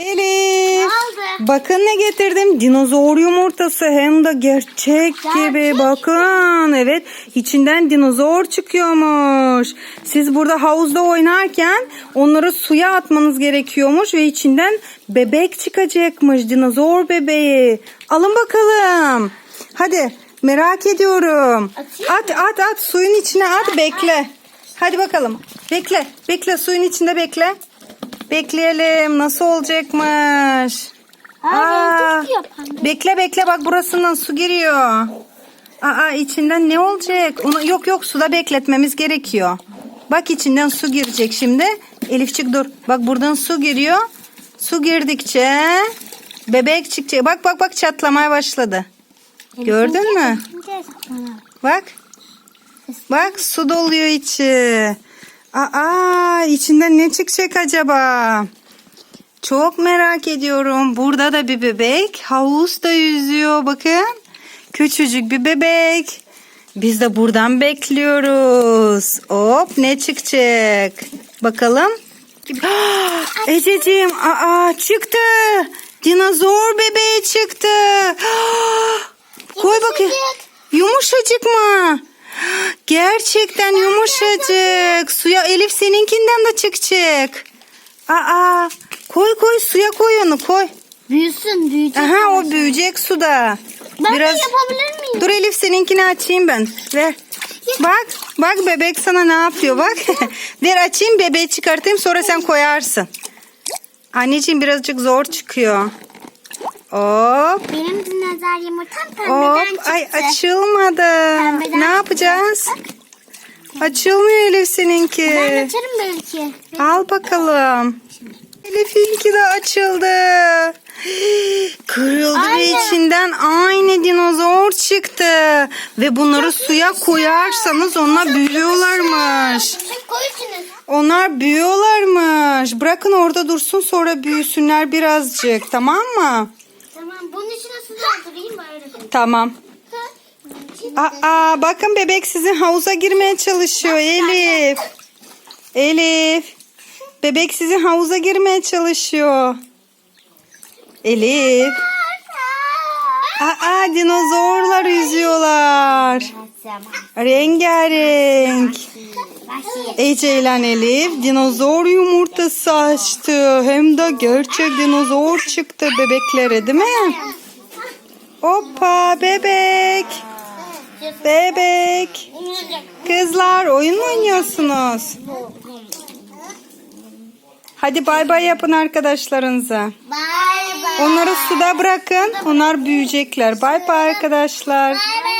Elif. Aldım. Bakın ne getirdim. Dinozor yumurtası hem de gerçek gibi. Bakın evet içinden dinozor çıkıyormuş. Siz burada havuzda oynarken onları suya atmanız gerekiyormuş ve içinden bebek çıkacakmış. Dinozor bebeği. Alın bakalım. Hadi merak ediyorum. Atayım At at at suyun içine at bekle. Hadi bakalım. Bekle. Bekle suyun içinde bekle. Bekleyelim nasıl olacakmış. Aa, bekle bekle bak burasından su giriyor. Aa içinden ne olacak? Onu yok yok suda bekletmemiz gerekiyor. Bak içinden su girecek şimdi. Elifçik dur. Bak buradan su giriyor. Su girdikçe bebek çıkacak. Bak bak bak çatlamaya başladı. Gördün mü? Bak. Bak su doluyor içi. Aa içinden ne çıkacak acaba? Çok merak ediyorum. Burada da bir bebek havuzda yüzüyor bakın. Küçücük bir bebek. Biz de buradan bekliyoruz. Hop ne çıkacak? Bakalım. Ececiğim aa çıktı. Dinozor bebeği çıktı. Koy bakayım. Yumuşacık mı? Gerçekten yumuşacık. Suya Elif seninkinden de çıkacak. Aa, koy koy suya koy onu koy. Büyüsün büyüyecek. Aha o büyüyecek suda. Ben Biraz de yapabilir miyim? Dur Elif seninkini açayım ben. Ver. Bak bak bebek sana ne yapıyor bak. Ver açayım bebeği çıkartayım sonra sen koyarsın. Anneciğim birazcık zor çıkıyor. Hop. Benim dinozor yumurtam pembeden Hop. çıktı. Ay açılmadı. Pembeden Ne yapacağız? Açılmıyor Elif seninki. Ben açarım belki. Al bakalım. Elif'inki de açıldı. Kırıldı ve Aynen. içinden aynı dinozor çıktı. Ve bunları suya koyarsanız onlar büyüyorlarmış. Koy içine. Onlar büyüyorlarmış. Bırakın orada dursun sonra büyüsünler birazcık tamam mı? Doldurayım öyle. Tamam. Aa, bakın bebek sizin havuza girmeye çalışıyor Elif. Elif. Bebek sizin havuza girmeye çalışıyor. Elif. Aa, dinozorlar yüzüyorlar. Rengarenk. Ece ile Elif dinozor yumurtası açtı. Hem de gerçek dinozor çıktı bebeklere değil mi? Hoppa bebek. Bebek. Kızlar oyun mu oynuyorsunuz? Hadi bay bay yapın arkadaşlarınıza. Bye bye. Onları suda bırakın. Onlar büyüyecekler. Bay bay arkadaşlar. Bye bye.